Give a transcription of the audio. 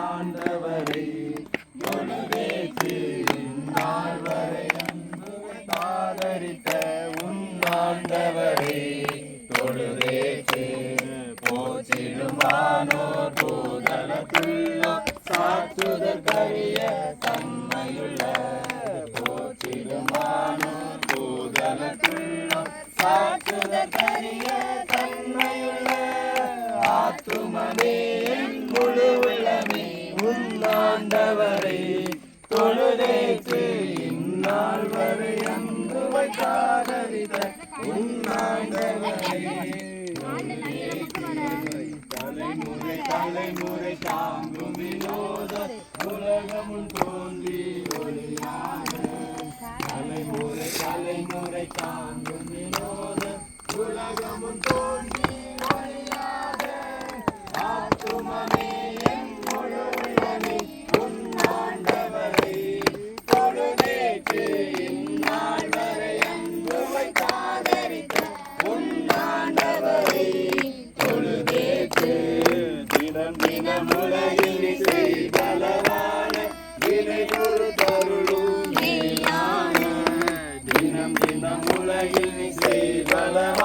ஆண்டவரை. தொழுதேற்று இந்நாள் வரை சாற்றுதற்கரிய தன்மையுள்ள. போற்றிடுமானோர் பூதலத்துள்ளோ சாற்றுதற்கரிய துமமே முழு உள்ளமே உன்னாண்டவரை. தொழுதேக்கு இந்நாள் வரை அன்பு வைத்தாதரித்த உன்னாண்டவரை. தலைமுறை தலைமுறை தாங்கும் வினோத உலகமுன் தோன்றி ஒளியாக தலைமுறை தலைமுறை தாங்கும் வினோத உலகமுன் தினமுலையினி செய் பலவான வினை ஒரு தருளும் தினம் தினமுலையினி செய் பலவான